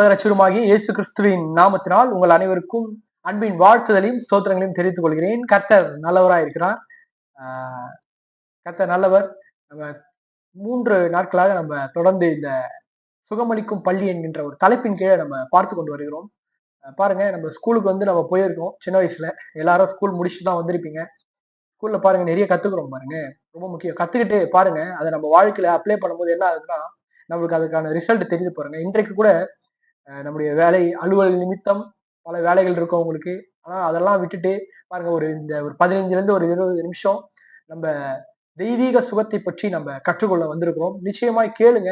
உலக ரட்சருமாகிய இயேசு கிறிஸ்துவின் நாமத்தினால் உங்கள் அனைவருக்கும் அன்பின் வாழ்த்துதலையும் ஸ்தோத்திரங்களையும் தெரிவித்துக் கொள்கிறேன். கர்த்தர் நல்லவராக இருக்கிறார். கர்த்தர் நல்லவர். நம்ம மூன்று நாட்களாக நம்ம தொடர்ந்து இந்த சுகமளிக்கும் பள்ளி என்கின்ற ஒரு தலைப்பின் கீழே நம்ம பார்த்து கொண்டு வருகிறோம். பாருங்க நம்ம ஸ்கூலுக்கு வந்து நம்ம போயிருக்கோம் சின்ன வயசுல. எல்லாரும் ஸ்கூல் முடிச்சுட்டு தான் வந்திருப்பீங்க. ஸ்கூல்ல பாருங்க நிறைய கத்துக்கிறோம் பாருங்க. ரொம்ப முக்கியம். கத்துக்கிட்டு பாருங்க அதை நம்ம வாழ்க்கையில அப்ளை பண்ணும்போது என்ன ஆகுதுன்னா நம்மளுக்கு அதுக்கான ரிசல்ட் தெரிஞ்சு பாருங்க இன்றைக்கு கூட நம்முடைய வேலை அலுவல் நிமித்தம் பல வேலைகள் இருக்கும் உங்களுக்கு. ஆனால் அதெல்லாம் விட்டுட்டு பாருங்க ஒரு இந்த ஒரு பதினைஞ்சுலேருந்து ஒரு இருபது நிமிஷம் நம்ம தெய்வீக சுகத்தை பற்றி நம்ம கற்றுக்கொள்ள வந்திருக்கிறோம். நிச்சயமாய் கேளுங்க.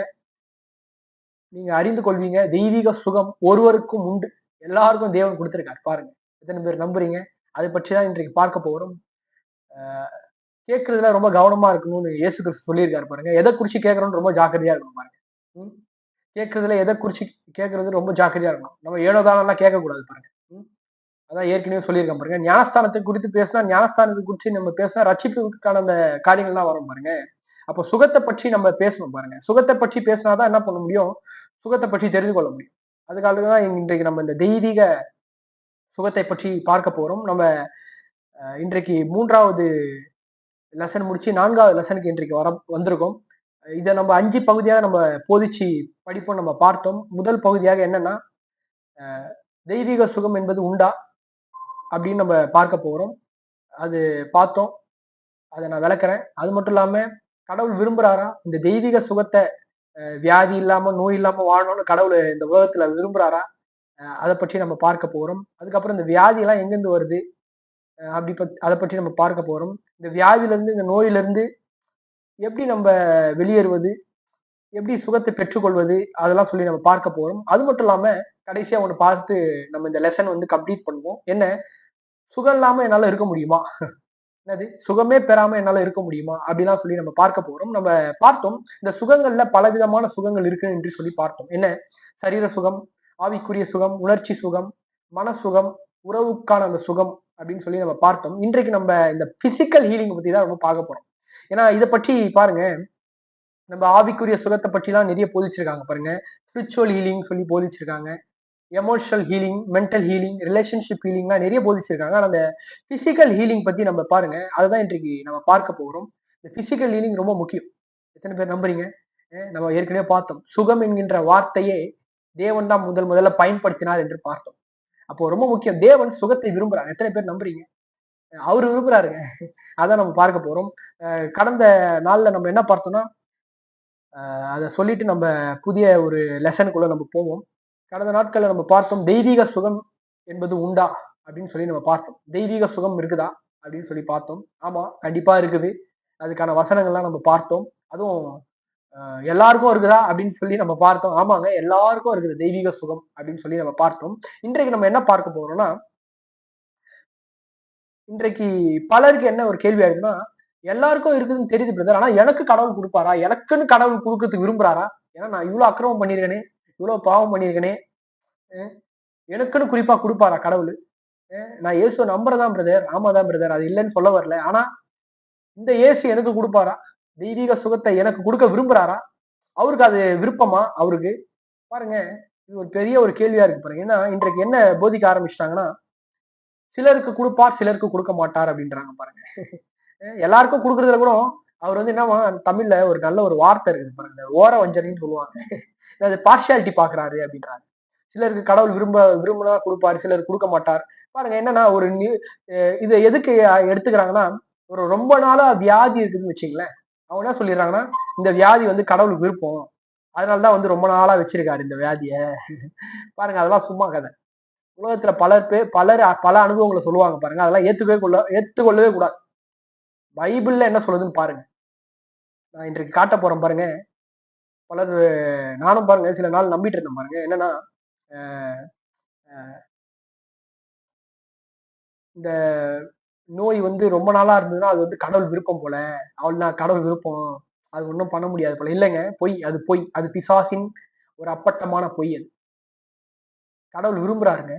நீங்க அறிந்து கொள்வீங்க. தெய்வீக சுகம் ஒருவருக்கும் உண்டு. எல்லாருக்கும் தேவன் கொடுத்துருக்காரு. பாருங்க எத்தனை பேர் நம்புறீங்க? அதை பற்றி தான் இன்றைக்கு பார்க்க போகிறோம் கேட்கறதுல ரொம்ப கவனமா இருக்கணும்னு இயேசு கிறிஸ்து சொல்லியிருக்காரு பாருங்க. எதை குறிச்சு கேட்கறோம்னு ரொம்ப ஜாக்கிரதையா இருக்கணும் பாருங்க. ம்? கேட்கறதுல எதை குறிச்சு கேட்கறது ரொம்ப ஜாக்கிரதையா இருக்கணும். நம்ம ஏனோதானெல்லாம் கேட்கக்கூடாது பாருங்க. ம்? அதான் ஏற்கனவே சொல்லியிருக்கேன் பாருங்க. ஞானஸ்தானத்தை குறித்து பேசினா ஞானஸ்தானத்தை குறித்து நம்ம பேசினா ரட்சிப்புக்கான அந்த காரியங்கள்லாம் வரும் பாருங்க. அப்போ சுகத்தை பற்றி நம்ம பேசணும் பாருங்க. சுகத்தை பற்றி பேசினாதான் என்ன பண்ண முடியும்? சுகத்தை பற்றி தெரிந்து கொள்ள முடியும். அதுக்காக தான் இன்றைக்கு நம்ம இந்த தெய்வீக சுகத்தை பற்றி பார்க்க போறோம். நம்ம இன்றைக்கு மூன்றாவது லெசன் முடிச்சு நான்காவது லெசனுக்கு இன்றைக்கு வர வந்திருக்கோம். இதை நம்ம அஞ்சு பகுதியாக நம்ம போதிச்சு படிப்போம் நம்ம பார்த்தோம். முதல் பகுதியாக என்னன்னா தெய்வீக சுகம் என்பது உண்டா அப்படின்னு நம்ம பார்க்க போகிறோம் அது பார்த்தோம். அதை நான் விளக்குறேன். அது மட்டும் இல்லாம கடவுள் விரும்புறாரா? இந்த தெய்வீக சுகத்தை வியாதி இல்லாம நோய் இல்லாம வாழணும்னு கடவுள் இந்த உலகத்துல விரும்புறாரா? அதை பற்றி நம்ம பார்க்க போறோம். அதுக்கப்புறம் இந்த வியாதி எல்லாம் எங்கேருந்து வருது? அப்படி பத் அதை பற்றி நம்ம பார்க்க போறோம். இந்த வியாதியில இருந்து இந்த நோயில இருந்து எப்படி நம்ம வெளியேறுவது? எப்படி சுகத்தை பெற்றுக்கொள்வது? அதெல்லாம் சொல்லி நம்ம பார்க்க போறோம். அது மட்டும் இல்லாம கடைசியா ஒண்ணு பார்த்து நம்ம இந்த லெசன் வந்து கம்ப்ளீட் பண்ணுவோம். என்ன? சுகம் இல்லாம என்னால இருக்க முடியுமா? என்னது? சுகமே பெறாம என்னால இருக்க முடியுமா? அப்படிலாம் சொல்லி நம்ம பார்க்க போறோம். நம்ம பார்த்தோம் இந்த சுகங்கள்ல பலவிதமான சுகங்கள் இருக்கு என்று சொல்லி பார்த்தோம். என்ன? சரீர சுகம் ஆவிக்குரிய சுகம் உணர்ச்சி சுகம் மன சுகம் உறவுக்கான அந்த சுகம் அப்படின்னு சொல்லி நம்ம பார்த்தோம். இன்றைக்கு நம்ம இந்த பிசிக்கல் ஹீலிங் பத்தி தான் ரொம்ப பார்க்க போறோம். ஏன்னா இதை பற்றி பாருங்க. நம்ம ஆவிக்குரிய சுகத்தை பற்றிலாம் நிறைய போதிச்சிருக்காங்க பாருங்க. ஸ்பிரிச்சுவல் ஹீலிங் சொல்லி போதிச்சிருக்காங்க. Emotional healing mental healing relationship ஹீலிங்லாம் நிறைய போதிச்சிருக்காங்க. அந்த பிசிக்கல் ஹீலிங் பத்தி நம்ம பாருங்க. அதுதான் இன்றைக்கு நம்ம பார்க்க போகிறோம் இந்த பிசிக்கல் ஹீலிங் ரொம்ப முக்கியம். எத்தனை பேர் நம்புறீங்க? நம்ம ஏற்கனவே பார்த்தோம். சுகம் என்கின்ற வார்த்தையே தேவன் தான் முதல் முதல்ல பயன்படுத்தினார் என்று பார்த்தோம். அப்போ ரொம்ப முக்கியம். தேவன் சுகத்தை விரும்புறான் எத்தனை பேர் நம்புறீங்க? அவர் விரும்புறாருங்க. அதான் நம்ம பார்க்க போறோம். கடந்த நாள்ல நம்ம என்ன பார்த்தோம்னா அதை சொல்லிட்டு நம்ம புதிய ஒரு லெசனுக்குள்ள நம்ம போவோம். கடந்த நாட்கள்ல நம்ம பார்த்தோம் தெய்வீக சுகம் என்பது உண்டா அப்படின்னு சொல்லி நம்ம பார்த்தோம். தெய்வீக சுகம் இருக்குதா அப்படின்னு சொல்லி பார்த்தோம். ஆமா கண்டிப்பா இருக்குது. அதுக்கான வசனங்கள்லாம் நம்ம பார்த்தோம். அதுவும் எல்லாருக்கும் இருக்குதா அப்படின்னு சொல்லி நம்ம பார்த்தோம். ஆமாங்க எல்லாருக்கும் இருக்குது தெய்வீக சுகம் அப்படின்னு சொல்லி நம்ம பார்த்தோம். இன்றைக்கு நம்ம என்ன பார்க்க போறோம்னா இன்றைக்கு பலருக்கு என்ன ஒரு கேள்வி இருக்குன்னா எல்லாருக்கும் இருக்குதுன்னு தெரியுது பிரதர் ஆனா எனக்கு கடவுள் கொடுப்பாரா? எனக்குன்னு கடவுள் கொடுக்கறதுக்கு விரும்புறாரா? ஏன்னா நான் இவ்வளவு அக்கிரமம் பண்ணியிருக்கேனே இவ்வளவு பாவம் பண்ணியிருக்கேனே எனக்குன்னு குறிப்பா கொடுப்பாரா கடவுள்? நான் இயேசுவை நம்புறதான் பிரதர் ஆமாதான் பிரதர் அது இல்லைன்னு சொல்ல வரல. ஆனா இந்த இயேசு எனக்கு கொடுப்பாரா? தெய்வீக சுகத்தை எனக்கு கொடுக்க விரும்புறாரா? அவருக்கு அது விருப்பமா? அவருக்கு? பாருங்க இது ஒரு பெரிய ஒரு கேள்வியா இருக்கு பாருங்க. ஏன்னா இன்றைக்கு என்ன போதிக்க ஆரம்பிச்சிட்டாங்கன்னா சிலருக்கு கொடுப்பார் சிலருக்கு கொடுக்க மாட்டார் அப்படின்றாங்க பாருங்க. எல்லாருக்கும் கொடுக்கறதுல கூட அவர் வந்து என்னவா தமிழ்ல ஒரு நல்ல ஒரு வார்த்தை இருக்குது பாருங்க. ஓர வஞ்சனைன்னு சொல்லுவாங்க. அது பார்ஷியாலிட்டி பாக்குறாரு அப்படின்றாங்க சிலருக்கு கடவுள் விரும்ப விரும்பினா கொடுப்பாரு சிலர் கொடுக்க மாட்டார். பாருங்க என்னன்னா ஒரு இதை எதுக்கு எடுத்துக்கிறாங்கன்னா ஒரு ரொம்ப நாளா வியாதி இருக்குதுன்னு வச்சுங்களேன் அவங்க என்ன சொல்லிடுறாங்கன்னா இந்த வியாதி வந்து கடவுளுக்கு விருப்பம். அதனாலதான் வந்து ரொம்ப நாளா வச்சிருக்காரு இந்த வியாதிய. பாருங்க அதெல்லாம் சும்மா கதை. உலகத்துல பலர் பேர் பலர் பல அனுபவங்களை சொல்லுவாங்க பாருங்க. அதெல்லாம் ஏத்துக்கவே கொள்ள ஏத்துக்கொள்ளவே கூடாது. பைபிள்ல என்ன சொல்லுதுன்னு பாருங்க. நான் இன்றைக்கு காட்ட போறேன் பாருங்க. பலர் நானும் பாருங்க சில நாள் நம்பிட்டு இருந்தேன் பாருங்க. என்னன்னா இந்த நோய் வந்து ரொம்ப நாளா இருந்ததுன்னா அது வந்து கடவுள் விருப்பம் போல. அவள் நான் கடவுள் விருப்பம். அது ஒன்றும் பண்ண முடியாது போல. இல்லைங்க பொய் அது பொய். அது பிசாசின் ஒரு அப்பட்டமான பொய் அது. கடவுள் விரும்புறாருங்க.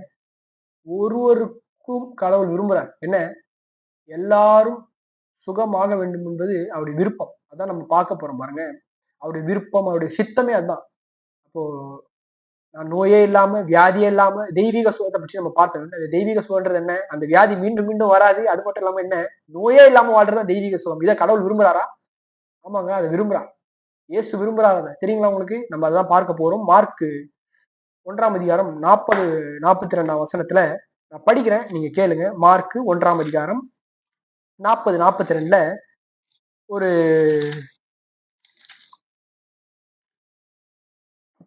ஒருவருக்கும் கடவுள் விரும்புறாரு. என்ன? எல்லாரும் சுகமாக வேண்டும் என்பது அவருடைய விருப்பம். அதான் நம்ம பார்க்க போறோம் பாருங்க. அவருடைய விருப்பம் அவருடைய சித்தமே அதுதான் அப்போ நான் நோயே இல்லாம வியாதியே இல்லாம தெய்வீக சுகத்தை பற்றி நம்ம பார்த்தோம். அந்த தெய்வீக சுகன்றது என்ன? அந்த வியாதி மீண்டும் மீண்டும் வராது. அது மட்டும் இல்லாம என்ன? நோயே இல்லாம வாழ்றது தெய்வீக சுகம். இதை கடவுள் விரும்புறாரா? ஆமாங்க அதை விரும்புறா இயேசு விரும்புறாங்க தெரியுங்களா உங்களுக்கு? நம்ம அதான் பார்க்க போறோம். மார்க்கு ஒன்றாம் அதிகாரம் நாற்பது நாற்பத்தி ரெண்டாம் வசனத்துல நான் படிக்கிறேன் நீங்க கேளுங்க. மார்க்கு ஒன்றாம் அதிகாரம் நாற்பது நாற்பத்தி ரெண்டுல ஒரு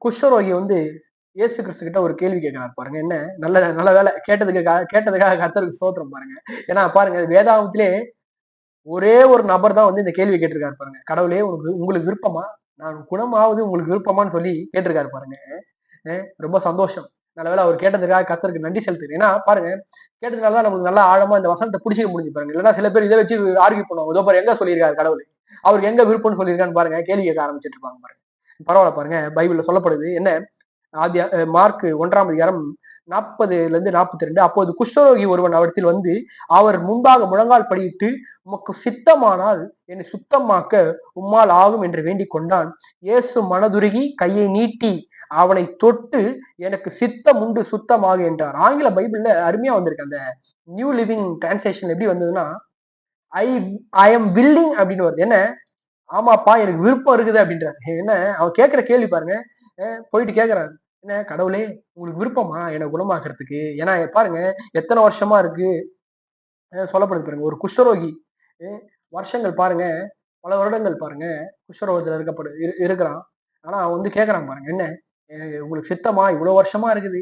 குஷ்வரோகி வந்து இயேசு கிறிஸ்து கிட்ட ஒரு கேள்வி கேட்கிறார் பாருங்க. என்ன? நல்ல நல்ல வேலை. கேட்டதுக்காக கேட்டதுக்காக கத்தருக்கு சோத்திரம் பாருங்க. ஏன்னா பாருங்க வேதாகத்திலே ஒரே ஒரு நபர் தான் வந்து இந்த கேள்வி கேட்டிருக்காரு பாருங்க. கடவுளே உங்களுக்கு உங்களுக்கு விருப்பமா? நான் குணமாவது உங்களுக்கு விருப்பமான்னு சொல்லி கேட்டிருக்காரு பாருங்க. ரொம்ப சந்தோஷம். நல்ல வேலை அவர் கேட்டதுக்காக கத்தருக்கு நன்றி செலுத்துறேன் ஏன்னா பாருங்க கேட்டதுனால தான் நமக்கு நல்லா ஆழமா இந்த வசனத்தை பிடிச்சிக்க முடிஞ்சு பாருங்க. இல்லைன்னா சில பேர் இதை வச்சு ஆர்கியூ பண்ணுவாங்க. இதோ பாரு எங்க சொல்லியிருக்காரு கடவுள்? அவருக்கு எங்க விருப்பம்னு சொல்லியிருக்கான்னு பாருங்க. கேள்வி கேட்க ஆரம்பிச்சிட்டு இருப்பாங்க பாருங்க. பரவாயில்ல பாருங்க. பைபிள்ல சொல்லப்படுது என்ன? ஆதி மார்க் ஒன்றாம் அதிகாரம் நாற்பதுல இருந்து நாற்பத்தி ரெண்டு அப்போது குஷ்டரோகி ஒருவன் அவரிடத்தில் வந்து அவர் முன்பாக முழங்கால் படியிட்டு உமக்கு சித்தமானால் என்னை சுத்தமாக்க உம்மால் ஆகும் என்று வேண்டிக் கொண்டான் இயேசு மனதுருகி கையை நீட்டி அவனை தொட்டு எனக்கு சித்தம் உண்டு சுத்தமாக என்றார். ஆங்கில பைபிள்ல அருமையா வந்திருக்கு அந்த நியூ லிவிங் டிரான்ஸ்லேஷன் எப்படி வந்ததுன்னா ஐ ஐ எம் வில்லிங் அப்படின்னு வருது. என்ன? ஆமாப்பா எனக்கு விருப்பம் இருக்குது அப்படின்றாரு. என்ன? அவன் கேட்கிற கேள்வி பாருங்க. போயிட்டு கேட்கறாரு. என்ன கடவுளே உங்களுக்கு விருப்பமா? என்னை குணமாக்குறதுக்கு? ஏன்னா பாருங்க எத்தனை வருஷமா இருக்கு? சொல்லப்படுது பாருங்க. ஒரு குஷ்டரோகி வருஷங்கள் பாருங்க பல வருடங்கள் பாருங்க குஷ்டரோகத்தில் இருக்கப்படு இருக்கிறான். ஆனா அவன் வந்து கேட்கறான் பாருங்க. என்ன? உங்களுக்கு சித்தமா? இவ்வளவு வருஷமா இருக்குது.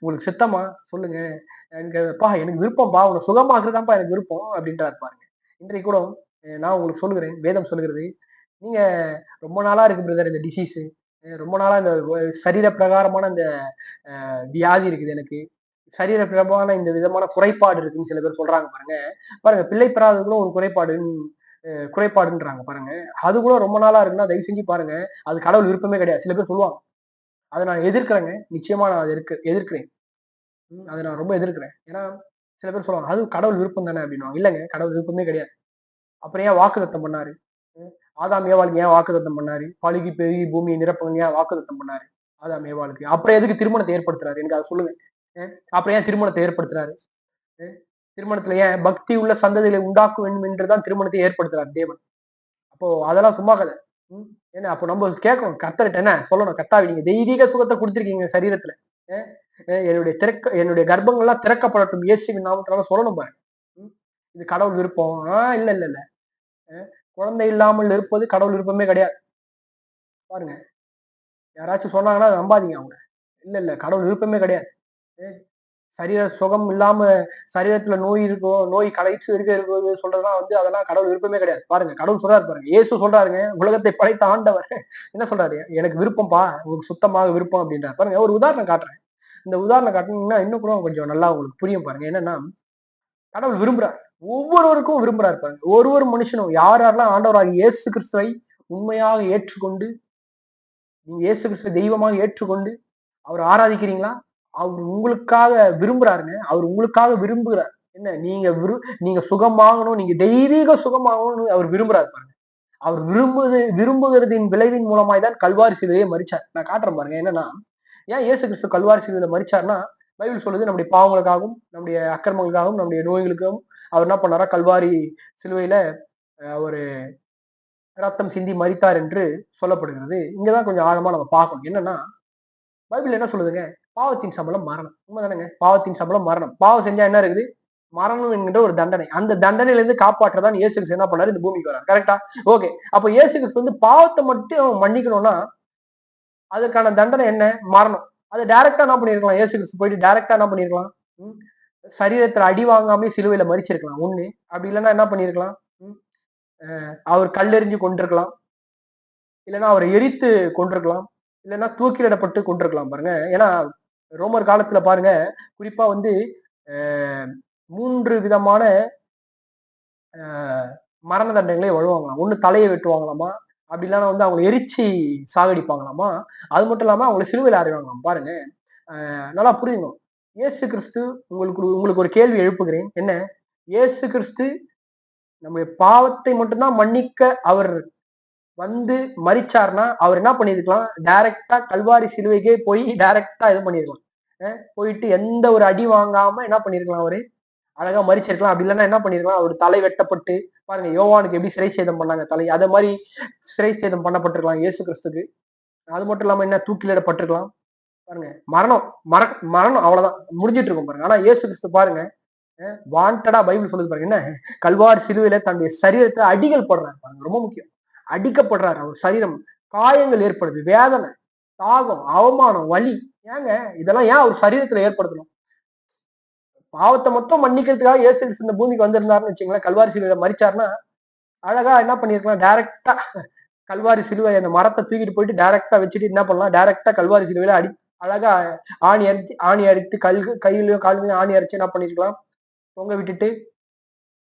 உங்களுக்கு சித்தமா? சொல்லுங்க. எனக்கு பா எனக்கு விருப்பம்ப்பா உங்களை சுகமாக்குறதாப்பா எனக்கு விருப்பம் அப்படின்றாரு பாருங்க. இன்றைக்கு கூட நான் உங்களுக்கு சொல்லுகிறேன் வேதம் சொல்லுகிறது. நீங்க ரொம்ப நாளா இருக்கு பிரதர் இந்த டிசீஸ் ரொம்ப நாளா இந்த சரீர பிரகாரமான இந்த வியாதி இருக்குது எனக்கு. சரீர பிரபமான இந்த விதமான குறைபாடு இருக்குன்னு சில பேர் சொல்றாங்க பாருங்க. பாருங்க பிள்ளை பெறாததுக்கும் ஒரு குறைபாடு குறைபாடுன்றாங்க பாருங்க. அது கூட ரொம்ப நாளா இருக்குன்னா தயவு செஞ்சு பாருங்க. அது கடவுள் விருப்பமே கிடையாது. சில பேர் சொல்லுவாங்க அதை நான் எதிர்க்கிறேங்க. நிச்சயமா நான் அதை எதிர்க்க எதிர்க்கிறேன். அதை நான் ரொம்ப எதிர்க்கிறேன். ஏன்னா சில பேர் சொல்லுவாங்க அது கடவுள் விருப்பம் தானே அப்படின்னா இல்லைங்க கடவுள் விருப்பமே கிடையாது. அப்புறம் ஏன் வாக்குதத்தம் பண்ணாரு? ஆதாம் ஏவாளுக்கு ஏன் வாக்குதத்தம் பண்ணாரு? பழுகி பெருகி பூமியை நிரப்பங்க ஏன் வாக்குதத்தம் பண்ணாரு? ஆதாம் ஏவாளுக்கு. அப்புறம் எதுக்கு திருமணத்தை ஏற்படுத்துறாரு? எனக்கு அதை சொல்லுங்க. அப்புறம் ஏன் திருமணத்தை ஏற்படுத்துறாரு? திருமணத்துல ஏன் பக்தி உள்ள சந்ததிகளை உண்டாக்க வேண்டும் என்றுதான் திருமணத்தை ஏற்படுத்துறாரு தேவன். அப்போ அதெல்லாம் சும்மா கதை. ஏன்னா அப்போ நம்ம கேட்கணும். கத்தர்கிட்ட என்ன சொல்லணும்? கத்தாவி நீங்க தெய்வீக சுகத்தை கொடுத்துருக்கீங்க சரீரத்துல. என்னுடைய திறக்க என்னுடைய கர்ப்பங்கள்லாம் திறக்கப்படட்டும். இயேசுவின் நாமத்தினால சொல்லணும் பாரு. இது கடவுள் விருப்பம். ஆஹ் இல்ல இல்ல இல்ல. குழந்தை இல்லாமல் இருப்பது கடவுள் விருப்பமே கிடையாது. பாருங்க. யாராச்சும் சொன்னாங்கன்னா நம்பாதீங்க அவங்க இல்ல இல்ல. கடவுள் விருப்பமே கிடையாது. சரீர சுகம் இல்லாம சரீரத்துல நோய் இருக்கும் நோய் கலைச்சு இருக்க இருக்கிறது சொல்றதுலாம் வந்து அதெல்லாம் கடவுள் விருப்பமே கிடையாது. பாருங்க கடவுள் சொல்றாரு பாருங்க. ஏசு சொல்றாருங்க உலகத்தை படைத்த ஆண்டவர். என்ன சொல்றாரு? எனக்கு விருப்பம்ப்பா உங்களுக்கு சுத்தமாக விருப்பம் அப்படின்றாரு. பாருங்க ஒரு உதாரணம் காட்டுறேன். இந்த உதாரணம் காட்டினீங்கன்னா இன்னும் கூட கொஞ்சம் நல்லா உங்களுக்கு புரியும் பாருங்க. என்னன்னா கடவுள் விரும்புறார். ஒவ்வொருவருக்கும் விரும்புறாரு பாருங்க. ஒரு ஒரு மனுஷனும் யார் யாரெல்லாம் ஆண்டவராக இயேசு கிறிஸ்துவை உண்மையாக ஏற்றுக்கொண்டு நீங்க இயேசு கிறிஸ்துவ தெய்வமாக ஏற்றுக்கொண்டு அவர் ஆராதிக்கிறீங்களா? அவர் உங்களுக்காக விரும்புறாருன்னு அவர் உங்களுக்காக விரும்புகிறார். என்ன? நீங்க விரு நீங்க சுகமாகணும் நீங்க தெய்வீக சுகமாகணும்னு அவர் விரும்புறாரு பாருங்க. அவர் விரும்புது விரும்புகிறதின் விளைவின் மூலமாய் தான் கல்வாரி சிலையை மறிச்சார் நான் காட்டுறேன் பாருங்க என்னன்னா ஏன் இயேசு கிறிஸ்து கல்வாரி சிலையில மறிச்சார்னா பைபிள் சொல்லுது நம்முடைய பாவங்களுக்காகவும் நம்முடைய அக்கிரமங்களுக்காகவும் நம்முடைய நோய்களுக்காகவும் அவர் என்ன பண்ணாரா கல்வாரி சிலுவையில ஒரு ரத்தம் சிந்தி மறித்தார் என்று சொல்லப்படுகிறது. இங்கதான் கொஞ்சம் ஆழமா நம்ம பார்க்கணும். என்னன்னா பைபிள் என்ன சொல்லுதுங்க? பாவத்தின் சம்பளம் மரணம். உண்மைதானங்க? பாவத்தின் சம்பளம் மரணம். பாவம் செஞ்சா என்ன இருக்குது? மரணம் என்கின்ற ஒரு தண்டனை. அந்த தண்டனையில இருந்து காப்பாற்றதான் இயேசு கிறிஸ்து என்ன பண்ணாரு? இந்த பூமிக்கு வராரு. கரெக்டா ஓகே அப்ப இயேசு கிறிஸ்து வந்து பாவத்தை மட்டும் மன்னிக்கணும்னா அதுக்கான தண்டனை என்ன? மரணம். அது டைரக்டா என்ன பண்ணிருக்கலாம் இயேசு கிறிஸ்து போயிட்டு டைரக்டா என்ன பண்ணிருக்கலாம் சரீரத்துல அடி வாங்காம சிலுவையில மறிச்சிருக்கலாம் ஒண்ணு. அப்படி இல்லைன்னா என்ன பண்ணிருக்கலாம் அவர் கல்லெறிஞ்சு கொண்டிருக்கலாம் இல்லைன்னா அவரை எரித்து கொண்டிருக்கலாம் இல்லைன்னா தூக்கிலிடப்பட்டு கொண்டிருக்கலாம் பாருங்க. ஏன்னா ரோமர் காலத்துல பாருங்க குறிப்பா வந்து மூன்று விதமான மரண தண்டனைகளே வழுவாங்களாம் ஒன்று தலையை வெட்டுவாங்களாமா அப்படி இல்லைன்னா வந்து அவங்களை எரிச்சு சாகடிப்பாங்களாமா அது மட்டும் இல்லாமல் அவங்களை சிலுவையில் அறிவாங்களாம். பாருங்க. நல்லா புரியுங்க. இயேசு கிறிஸ்து உங்களுக்கு உங்களுக்கு ஒரு கேள்வி எழுப்புகிறேன். என்ன? இயேசு கிறிஸ்து நம்முடைய பாவத்தை மட்டும்தான் மன்னிக்க அவர் வந்து மறிச்சார்னா அவர் என்ன பண்ணிருக்கலாம் டைரக்டா கல்வாரி சிலுவைக்கே போய் டைரக்டா இது பண்ணிருக்கலாம் போயிட்டு எந்த ஒரு அடி வாங்காம என்ன பண்ணிருக்கலாம் அவரு? அழகா மறிச்சிருக்கலாம் அப்படி இல்லைன்னா என்ன பண்ணிருக்கலாம்? அவர் தலை வெட்டப்பட்டு பாருங்க யோவானுக்கு எப்படி சிறை சேதம் பண்ணாங்க தலை. அதே மாதிரி சிறை சேதம் பண்ணப்பட்டிருக்கலாம் இயேசு கிறிஸ்துக்கு. அது மட்டும் இல்லாம என்ன தூக்கிலிடப்பட்டிருக்கலாம். பாருங்க மரணம் மர மரணம் அவ்வளவுதான். முடிஞ்சிட்டு இருக்கும் பாருங்க. ஆனா இயேசு கிறிஸ்து பாருங்க வாண்டடா பைபிள் சொல்லுது பாருங்க. என்ன? கல்வார் சிலுவையில தன்னுடைய சரீரத்தை அடிகள் போடுறாங்க பாருங்க. ரொம்ப முக்கியம். அடிக்கப்படுறாரு அவர் சரீரம். காயங்கள் ஏற்படுது வேதனை தாகம் அவமானம் வலி. ஏங்க? இதெல்லாம் ஏன் அவர் சரீரத்துல ஏற்படுத்தணும்? பாவத்தை மட்டும் மன்னிக்கிறதுக்காக இயேசு இந்த பூமிக்கு வந்திருந்தாருன்னு வச்சுங்களேன் கல்வாரி சிலுவையில மறிச்சாருன்னா அழகா என்ன பண்ணிருக்கலாம் டைரக்டா கல்வாரி சிலுவை அந்த மரத்தை தூக்கிட்டு போயிட்டு டைரக்டா வச்சுட்டு என்ன பண்ணலாம்? டைரக்டா கல்வாரி சிலுவையில அடி அழகா ஆணி அரித்து ஆணி அரித்து கல் கையிலயோ காலையிலயும் ஆணி அரைச்சு என்ன பண்ணிருக்கலாம்? பொங்க விட்டுட்டு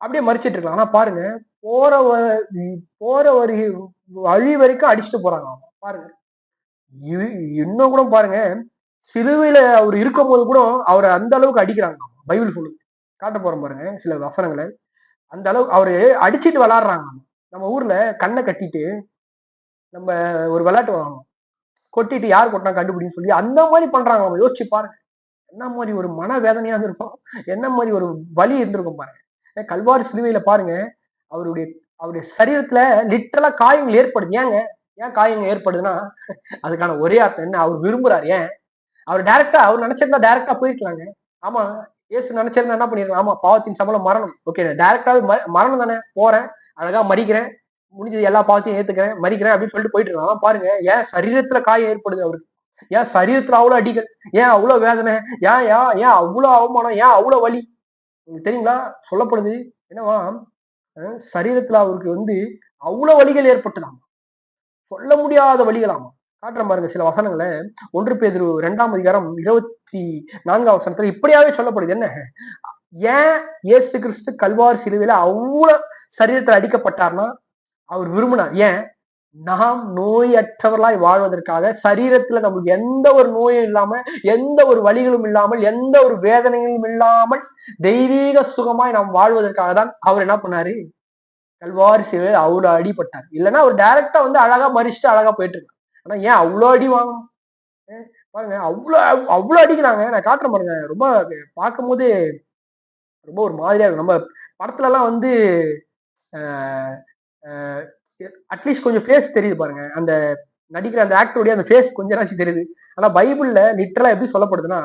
அப்படியே மறிச்சிட்டு இருக்கலாம். ஆனா பாருங்க போற போற வரி வழி வரைக்கும் அடிச்சுட்டு போறாங்க பாருங்க. இன்னும் கூட பாருங்க. சிலுவையில அவர் இருக்கும் போது கூட அவரை அந்த அளவுக்கு அடிக்கிறாங்க பைபிள் சொல்லுது காட்ட போற பாருங்க சில வசனங்களை. அந்த அளவு அவரு அடிச்சுட்டு விளாடுறாங்க. நம்ம ஊர்ல கண்ணை கட்டிட்டு நம்ம ஒரு விளையாட்டு வாங்கணும் கொட்டிட்டு யார் கொட்டினா கண்டுபிடின்னு சொல்லி அந்த மாதிரி பண்றாங்க அவங்க. யோசிச்சு பாருங்க. என்ன மாதிரி ஒரு மன வேதனையா இருந்திருக்கும் என்ன மாதிரி ஒரு வலி இருந்திருக்கும் பாருங்க. கல்வாரி சிலுவையில பாருங்க. அவருடைய அவருடைய சரீரத்துல லிட்டரலா காயங்கள் ஏற்படுது. ஏங்க? ஏன் காயங்கள் ஏற்படுதுன்னா அதுக்கான ஒரே அர்த்தம் என்ன? அவர் விரும்புறாரு. ஏன்? அவர் டைரக்டா அவர் நினைச்சிருந்தா டைரக்டா போயிருக்கலாங்க. ஆமா ஏசு நினைச்சிருந்தா என்ன பண்ணிருக்கேன் ஆமா பாவத்தின் சம்பளம் மரணம் ஓகே டைரக்டாவே மரணம் தானே போறேன் அழகா மறிக்கிறேன் முடிஞ்சது எல்லா பாவத்தையும் ஏத்துக்கிறேன் மறிக்கிறேன் அப்படின்னு சொல்லிட்டு போயிட்டு இருக்கான். பாருங்க ஏன் சரீரத்துல காயம் ஏற்படுது அவருக்கு? ஏன் சரீரத்துல அவ்வளவு அடிகள்? ஏன் அவ்வளவு வேதனை? ஏன் ஏன் ஏன் அவ்வளவு அவமானம்? ஏன் அவ்வளவு வலி? உங்களுக்கு தெரியுங்களா? சொல்லப்படுது என்னவா? சரீரத்துல அவருக்கு வந்து அவ்வளவு வழிகள் ஏற்பட்டுதாமா? சொல்ல முடியாத வழிகளாமா? காட்டுற பாருங்க சில வசனங்களை. ஒன்று பேர் ரெண்டாம் அதிகாரம் இருபத்தி நான்காம் வசனத்துல இப்படியாவே சொல்லப்படுது. என்ன? ஏன் இயேசு கிறிஸ்து கல்வார் சிலுவையில அவ்வளவு சரீரத்தில் அடிக்கப்பட்டார்னா? அவர் விரும்பினார். ஏன்? நாம் நோயற்றவர்களாய் வாழ்வதற்காக சரீரத்துல நமக்கு எந்த ஒரு நோயும் இல்லாம எந்த ஒரு வழிகளும் இல்லாமல் எந்த ஒரு வேதனைகளும் இல்லாமல் தெய்வீக சுகமாய் நாம் வாழ்வதற்காக தான் அவர் என்ன பண்ணாரு? கல்வாரி சேவை அவ்வளோ அடிப்பட்டார் இல்லைன்னா அவர் டைரக்டா வந்து அழகா மறிச்சுட்டு அழகா போயிட்டு இருக்கான் ஆனா ஏன் அவ்வளோ அடி வாங்கணும் பாருங்க அவ்வளோ அவ்வளோ அடிக்கிறாங்க. நான் காட்டுறேன் பாருங்க ரொம்ப பார்க்கும் போது ரொம்ப ஒரு மாதிரியா இருக்கும் நம்ம படத்துல எல்லாம் வந்து அட்லீஸ்ட் கொஞ்சம் ஃபேஸ் தெரியுது பாருங்க. அந்த நடிக்கிற அந்த ஆக்டருடைய அந்த ஃபேஸ் கொஞ்சம் நாச்சு தெரியுது. ஆனா பைபிள்ல லிட்டரலா எப்படி சொல்லப்படுதுன்னா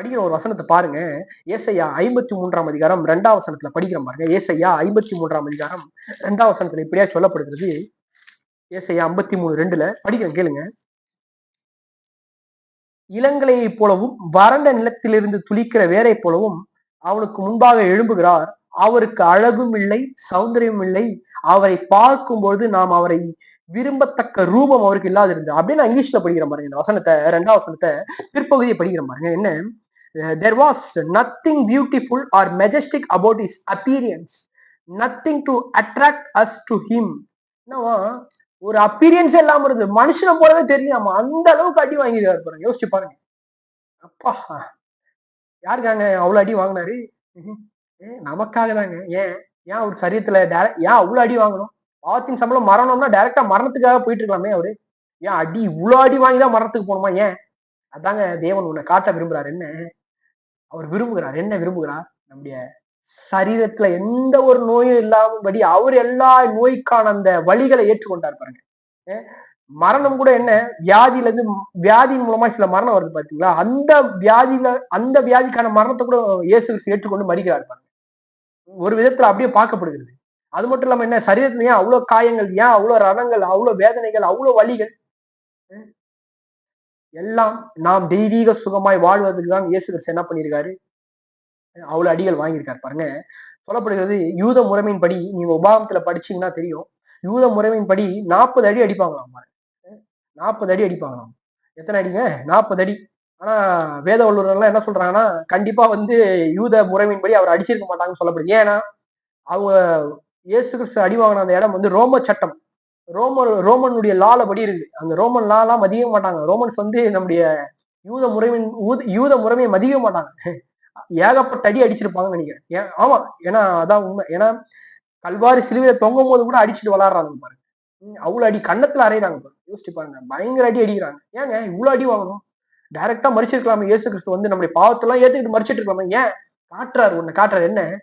படிக்கிற ஒரு வசனத்தை பாருங்க. ஏசையா ஐம்பத்தி மூன்றாம் அதிகாரம் ரெண்டாம் வசனத்துல படிக்கிற பாருங்க. ஏசையா ஐம்பத்தி மூன்றாம் அதிகாரம் ரெண்டாம் வசனத்துல இப்படியா சொல்லப்படுகிறது. ஏசையா ஐம்பத்தி மூணு ரெண்டுல படிக்கிறேன் கேளுங்க. இளங்கலையை போலவும் வறண்ட நிலத்திலிருந்து துளிக்கிற வேரை போலவும் அவனுக்கு முன்பாக எழும்புகிறார். அவருக்கு அழகும் இல்லை சௌந்தரியம் இல்லை. அவரை பார்க்கும்போது நாம் அவரை விரும்பத்தக்க ரூபம் அவருக்கு இல்லாது இருந்தது. அப்படின்னு நான் இங்கிலீஷ்ல படிக்கிறேன் பாருங்க. இந்த வசனத்தை ரெண்டாவது வசனத்தை பிற்பகுதியை படிக்கிறேன் பாருங்க. என்ன? There was nothing beautiful or majestic about his appearance nothing to attract us to him என்னவா ஒரு அப்பீரியன்ஸ் இல்லாம இருந்தது. மனுஷனை போலவே தெரியாம. அந்த அளவுக்கு அடி வாங்கிடுவாரு பாருங்க. யோசிச்சு பாருங்க. அப்பா! யாருக்காங்க அவ்வளவு அடி வாங்கினாரு? நமக்காக தாங்க ஏன் ஏன் அவர் சரீரத்துல ஏன் அவ்வளவு அடி வாங்கணும்? பாவத்தின் சம்பளம் மரணம்னா டைரக்டா மரணத்துக்காக போயிட்டு இருக்கலாமே அவரு. ஏன் அடி இவ்வளவு அடி வாங்கிதான் மரணத்துக்கு போகணுமா ஏன்? அதாங்க தேவன் உன்னை காட்ட விரும்புறாரு. என்ன? அவர் விரும்புகிறார். என்ன விரும்புகிறார்? நம்முடைய சரீரத்துல எந்த ஒரு நோயும் இல்லாமபடி அவர் எல்லா நோய்க்கான அந்த வழிகளை ஏற்றுக்கொண்டார் பாருங்க. மரணம் கூட என்ன? வியாதியில இருந்து வியாதியின் மூலமா சில மரணம் வருது பாத்தீங்களா? அந்த வியாதியில அந்த வியாதிக்கான மரணத்தை கூட இயேசு ஏற்றுக்கொண்டு மறிக்கிறார் பாருங்க. ஒரு விதத்துல அப்படியே பார்க்கப்படுகிறது. அது மட்டும் இல்லாம என்ன சரீரத்துல ஏன் அவ்வளவு காயங்கள் ஏன் அவ்வளவு ரணங்கள் அவ்வளவு வேதனைகள் அவ்வளவு வழிகள் எல்லாம் நாம் தெய்வீக சுகமாய் வாழ்வதற்கு தான் இயேசு கிறிஸ்து என்ன பண்ணியிருக்காரு? அவ்வளவு அடிகள் வாங்கியிருக்காரு. பாருங்க. சொல்லப்படுகிறது யூத முறைமையின்படி நீங்க உபாகத்துல படிச்சீங்கன்னா தெரியும். யூத முறைமையின்படி நாற்பது அடி அடிப்பாங்களாம் நாற்பது அடி அடிப்பாங்களாம். எத்தனை அடிங்க? நாற்பது அடி. ஆனா வேத வல்லுநர்லாம் என்ன சொல்றாங்கன்னா கண்டிப்பா வந்து யூத முறைமையின்படி அவர் அடிச்சிருக்க மாட்டாங்கன்னு சொல்லப்படுது. ஏன்னா அவங்க இயேசு கிறிஸ்து அடி வாங்கின அந்த இடம் வந்து ரோம சட்டம். ரோம ரோமனுடைய லால படி இருக்கு. அந்த ரோமன் லாலாம் மதிக்க மாட்டாங்க. ரோமன்ஸ் வந்து நம்முடைய யூத முறைமின் யூத முறைமையை மதிக்க மாட்டாங்க. ஏகப்பட்ட அடி அடிச்சிருப்பாங்கன்னு நினைக்கிறேன். ஆமா. ஏன்னா அதான் உண்மை. ஏன்னா கல்வாரி சிலுவையில தொங்கும் போது கூட அடிச்சுட்டு விளாடுறாங்க பாருங்க. அவ்வளவு அடி கண்ணத்துல அறையிறாங்க யோசிச்சு பாருங்க. பயங்கர அடி அடிக்கிறாங்க. ஏங்க இவ்வளவு அடி வாங்கணும்? டைரக்டா மறிச்சிருக்கலாமே. இயேசு கிறிஸ்து வந்து நம்முடைய பாவத்தெல்லாம் ஏத்துக்கிட்டு மறிச்சிட்டு இருக்கலாமே. ஏன்? காட்டுறாரு ஒண்ணு காட்டுறாரு. என்ன?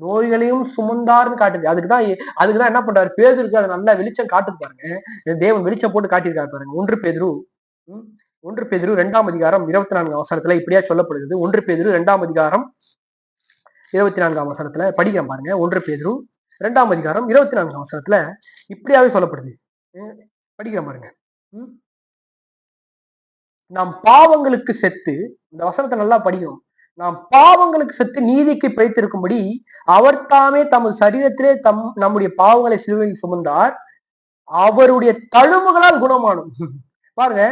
நோய்களையும் சுமந்தார்னு காட்டுது. அதுக்குதான் அதுக்குதான் என்ன பண்றாரு? பேதருக்கு அதை நல்லா வெளிச்சம் காட்டுது பாருங்க. தேவன் வெளிச்சம் போட்டு காட்டியிருக்காரு பாருங்க. ஒன்று பேதரு ஒன்று பேதிரு இரண்டாம் அதிகாரம் இருபத்தி நான்கு அவசரத்துல இப்படியா சொல்லப்படுகிறது. ஒன்று பேதிரு இரண்டாம் அதிகாரம் இருபத்தி நான்காம் அவசரத்துல படிக்கிறேன் பாருங்க. ஒன்று பேதிரு இரண்டாம் அதிகாரம் இருபத்தி நான்காம் அவசரத்துல இப்படியாவே சொல்லப்படுது. படிக்கிறேன் பாருங்க. நாம் பாவங்களுக்கு செத்து இந்த வசனத்தை நல்லா படிக்கணும். நாம் பாவங்களுக்கு செத்து நீதிக்கு பிழைத்திருக்கும்படி அவர் தாமே தமது சரீரத்திலே தம் நம்முடைய பாவங்களை சிலுவையில் சுமந்தார். அவருடைய தழும்புகளால் குணமானும். பாருங்க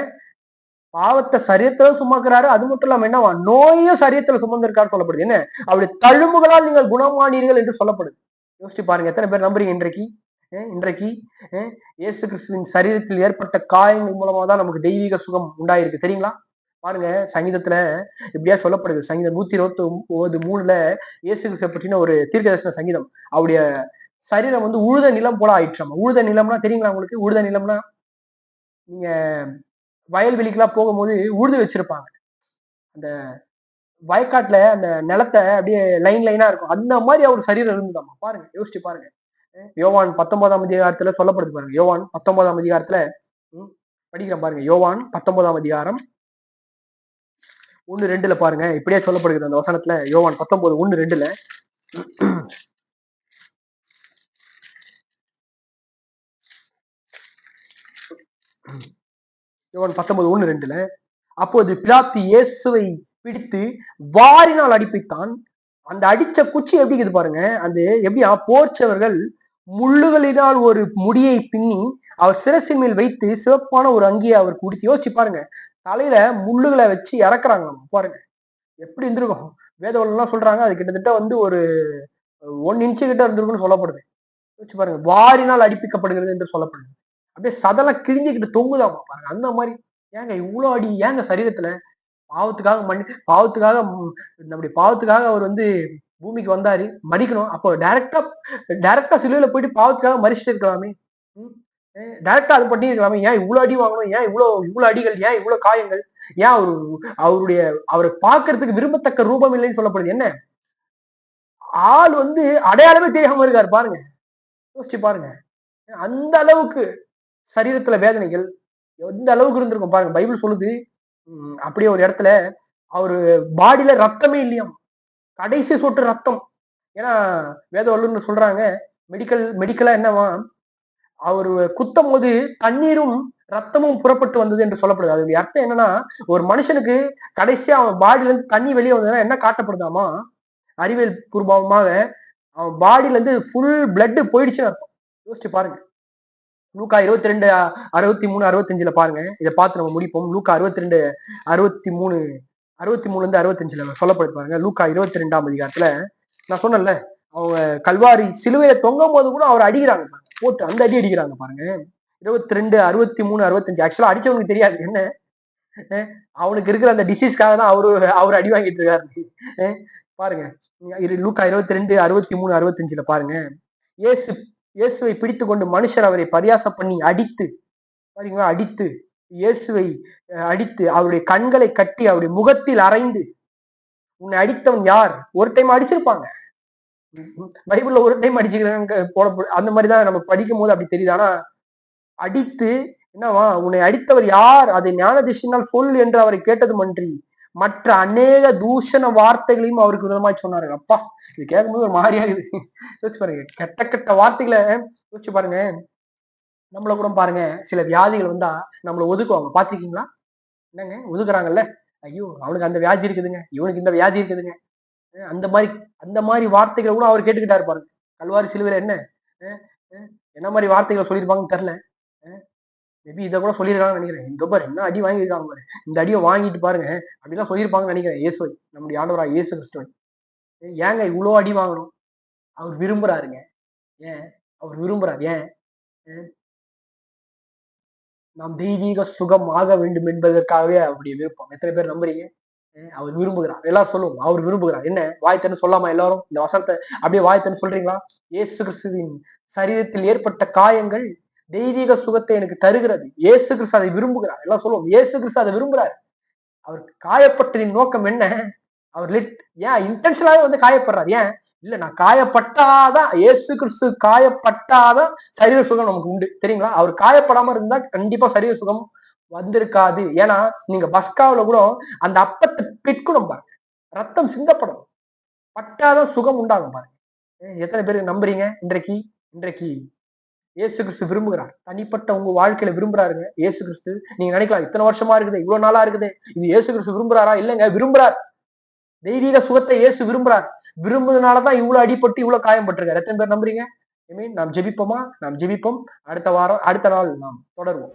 பாவத்தை சரியத்துல சுமக்கிறாரு அது மட்டும் இல்லாம என்னவா? நோயும் சரீரத்துல சுமந்திருக்காரு சொல்லப்படுது. என்ன? அவருடைய தழும்புகளால் நீங்கள் குணமானீர்கள் என்று சொல்லப்படுது. யோசிச்சு பாருங்க எத்தனை பேர் நம்புறீங்க இன்றைக்கு? இன்றைக்கு இயேசு கிறிஸ்துவின் சரீரத்தில் ஏற்பட்ட காயங்கள் மூலமா தான் நமக்கு தெய்வீக சுகம் உண்டாயிருக்கு. தெரியுங்களா? பாருங்க சங்கீதத்துல இப்படியா சொல்லப்படுது. சங்கீதம் நூத்தி இருபத்தி ஒன்பது மூணுல இயேசு கிறிஸ்துவை பற்றின ஒரு தீர்க்கதர்சன சங்கீதம். அவருடைய சரீரம் வந்து உழுத நிலம் போல ஆயிடுச்சாமா உழுத நிலம்னா தெரியுங்களா உங்களுக்கு? உழுத நிலம்னா நீங்க வயல்வெளிக்கெல்லாம் போகும்போது உழுது வச்சிருப்பாங்க. அந்த வயக்காட்டுல அந்த நிலத்தை அப்படியே லைன் லைனா இருக்கும். அந்த மாதிரி அவர் சரீரம் இருந்துதாமா பாருங்க யோசிச்சு பாருங்க. யோவான் பத்தொன்பதாம் அதிகாரத்துல சொல்லப்படுது பாருங்க. யோவான் பத்தொன்பதாம் அதிகாரத்துல படிக்கிறேன் பாருங்க. யோவான் பத்தொன்பதாம் அதிகாரம் ஒன்னு ரெண்டுல பாருங்க. இப்படியே சொல்லப்படுகிறது அந்த வசனத்துல யோவான் பத்தொன்பது ஒன்னு ரெண்டுல. யோவான் பத்தொன்பது ஒன்னு ரெண்டுல அப்போது பிராத்தி இயேசுவை பிடித்து வாரினால் அடிப்பித்தான். அந்த அடிச்ச குச்சி எப்படி இருக்குது பாருங்க. அந்த எப்படியா? போர்ச்சவர்கள் முள்ளுகளினால் ஒரு முடியை பின்னி அவர் சிரசின் மேல் வைத்து சிவப்பான ஒரு அங்கியை அவர் குடித்து யோசிச்சு பாருங்க. தலையில முள்ளுகளை வச்சு இறக்குறாங்க பாருங்க. எப்படி இருந்திருக்கும்? வேதவெல்லாம் சொல்றாங்க அது கிட்டத்தட்ட வந்து ஒரு ஒன் இன்ச்சு கிட்ட இருந்திருக்கும்னு சொல்லப்படுது. யோசிச்சு பாருங்க வாரினால் அடிப்பிக்கப்படுகிறது என்று சொல்லப்படுது. அப்படியே சதலை கிழிஞ்சுக்கிட்டு தொங்குதாமா பாருங்க அந்த மாதிரி. ஏங்க இவ்வளோ அடி ஏங்க சரீரத்துல? பாவத்துக்காக மண் பாவத்துக்காக நம்முடைய பாவத்துக்காக அவர் வந்து பூமிக்கு வந்தாரு மடிக்கணும். அப்போ டைரக்டா டைரக்டா சிலுவையில போயிட்டு பாவத்துக்காக மறிச்சுட்டு இருக்கலாமே டைரக்டா அது பண்ணி இருக்கலாமே. ஏன் இவ்வளவு அடி வாங்கணும்? ஏன் இவ்வளவு இவ்வளவு அடிகள்? ஏன் இவ்வளவு காயங்கள்? ஏன் அவரு அவருடைய அவரை பார்க்கறதுக்கு விரும்பத்தக்க ரூபம் இல்லைன்னு சொல்லப்படுது. என்ன? ஆள் வந்து அடையாளமே தெரியாம இருக்காரு பாருங்க. யோசிச்சு பாருங்க. அந்த அளவுக்கு சரீரத்துல வேதனைகள் எந்த அளவுக்கு இருந்திருக்கும் பாருங்க. பைபிள் சொல்லுது அப்படியே ஒரு இடத்துல அவரு பாடியில ரத்தமே இல்லையாம். கடைசி சொட்டு ரத்தம். ஏன்னா வேத வல்லுன்னு சொல்றாங்க மெடிக்கல் மெடிக்கலா என்னவா? அவர் குத்தும் போது தண்ணீரும் ரத்தமும் புறப்பட்டு வந்தது என்று சொல்லப்படுது. அது அர்த்தம் என்னன்னா ஒரு மனுஷனுக்கு கடைசியா அவன் பாடியில இருந்து தண்ணி வெளியே வந்ததுன்னா என்ன காட்டப்படுதாமா? அறிவியல் பூர்வமாக அவன் பாடியில இருந்து ஃபுல் பிளட் போயிடுச்சுன்னு அர்த்தம். யோசிச்சு பாருங்க. லூக்கா இருபத்தி ரெண்டு அறுபத்தி மூணு அறுபத்தஞ்சுல பாருங்க. இதை பார்த்து நம்ம முடிப்போம். லூக்கா அறுபத்தி ரெண்டு அறுபத்தி மூணு. அறுபத்தி மூணுல இருந்து அறுபத்தஞ்சுல சொல்லப்படுது பாருங்க. லூக்கா இருபத்தி ரெண்டாம் அதிகாரத்துல நான் சொன்னேன்ல அவங்க கல்வாரி சிலுவையில தொங்கும் போது கூட அவர் அடிக்கிறாங்க போட்டு அந்த அடி அடிக்கிறாங்க பாருங்க. இருபத்தி ரெண்டு அறுபத்தி மூணு அறுபத்தஞ்சு ஆக்சுவலா அடிச்சவனுக்கு தெரியாது. என்ன? அவனுக்கு இருக்கிற அந்த டிசீஸ்க்காக தான் அவரு அவர் அடி வாங்கிட்டு இருக்காரு. பாருங்க. லூக்கா இருபத்தி ரெண்டு அறுபத்தி மூணு அறுபத்தஞ்சுல பாருங்க. ஏசு இயேசுவை பிடித்து கொண்டு மனுஷர் அவரை பரியாசம் பண்ணி அடித்து பாருங்களா அடித்து இயேசுவை அடித்து அவருடைய கண்களை கட்டி அவருடைய முகத்தில் அரைந்து உன்னை அடித்தவன் யார்? ஒரு டைம் அடிச்சிருப்பாங்க. பைபிள்ல ஒரு டைம் அடிச்சுக்கிறாங்க போட அந்த மாதிரிதான் நம்ம படிக்கும் போது அப்படி தெரியுது. ஆனா அடித்து என்னவா உன்னை அடித்தவர் யார்? அதை ஞான திசையினால் சொல் என்று அவரை கேட்டது மன்றி மற்ற அநேக தூஷண வார்த்தைகளையும் அவருக்கு விதமாய் சொன்னாரு அப்பா இது கேட்கும்போது ஒரு மாதிரியாகுது யோசிச்சு பாருங்க கெட்ட கெட்ட வார்த்தைகளை யோசிச்சு பாருங்க. நம்மள கூட பாருங்க. சில வியாதிகள் வந்தா நம்மளை ஒதுக்குவாங்க. பாத்திருக்கீங்களா என்னங்க? ஒதுக்குறாங்கல்ல? ஐயோ அவனுக்கு அந்த வியாதி இருக்குதுங்க. இவனுக்கு இந்த வியாதி இருக்குதுங்க. அந்த மாதிரி அந்த மாதிரி வார்த்தைகளை கூட அவர் கேட்டுக்கிட்டா பாருங்க. கல்வாரி சிலுவையில என்ன? என்ன மாதிரி வார்த்தைகளை சொல்லியிருப்பாங்கன்னு தெரில மேபி இதை கூட சொல்லியிருக்காங்கன்னு நினைக்கிறேன். இந்த பாரு என்ன அடி வாங்கியிருக்காங்க பாரு. இந்த அடியை வாங்கிட்டு பாருங்க. அப்படிலாம் சொல்லியிருப்பாங்கன்னு நினைக்கிறேன் இயேசுவை. நம்முடைய ஆண்டவரா இயேசு கிறிஸ்துவன் ஏங்க இவ்வளோ அடி வாங்கணும் அவர் விரும்புறாருங்க. ஏன்? அவர் விரும்புறார். ஏன்? நாம் தெய்வீக சுகம் ஆக வேண்டும் என்பதற்காகவே அவருடைய விருப்பம். எத்தனை பேர் நம்புறீங்க? அவர் விரும்புகிறார். எல்லாரும் சொல்லுவோம் அவர் விரும்புகிறார். என்ன? வாய்த்தன்னு சொல்லாமா எல்லாரும்? இந்த வசனத்தை அப்படியே வாய்த்தன்னு சொல்றீங்களா? இயேசு கிறிஸ்துவின் சரீரத்தில் ஏற்பட்ட காயங்கள் தெய்வீக சுகத்தை எனக்கு தருகிறது. இயேசு கிறிஸ்து அதை விரும்புகிறார். எல்லாம் சொல்லுவோம் இயேசு கிறிஸ்து அதை விரும்புகிறார். அவர் காயப்பட்டதின் நோக்கம் என்ன? அவர் லிட் ஏன் இன்டென்ஷனாவே வந்து காயப்படுறார். ஏன்? இல்ல நான் காயப்பட்டாதான் இயேசு கிறிஸ்து காயப்பட்டாதான் சரீர சுகம் நமக்கு உண்டு. தெரியுங்களா? அவர் காயப்படாம இருந்தா கண்டிப்பா சரீர சுகம் வந்திருக்காது. ஏன்னா நீங்க பஸ்காவில கூட அந்த அப்பத்தை பிற்கணும் பாருங்க. ரத்தம் சிந்தப்படும். பட்டாதான் சுகம் உண்டாகும் பாருங்க. ஏன் எத்தனை பேருக்கு நம்புறீங்க? இன்றைக்கு? இன்றைக்கு. இயேசு கிறிஸ்து விரும்புகிறார். தனிப்பட்ட உங்க வாழ்க்கையில விரும்புறாருங்க. இயேசு கிறிஸ்து. நீங்க நினைக்கலாம் இத்தனை வருஷமா இருக்குது இவ்வளவு நாளா இருக்குது. இது இயேசு கிறிஸ்து விரும்புறாரா? இல்லைங்க விரும்புறாரு. தெய்வீக சுகத்தை இயேசு விரும்புறார். விரும்புறதுனாலதான் இவ்வளவு அடிபட்டு இவ்வளவு காயப்பட்டிருக்காரு எத்தனை பேர் நம்புறீங்க? ஐ மீன் நாம் ஜெபிப்போமா? நாம் ஜெபிப்போம். அடுத்த வாரம் அடுத்த நாள் நாம் தொடருவோம்.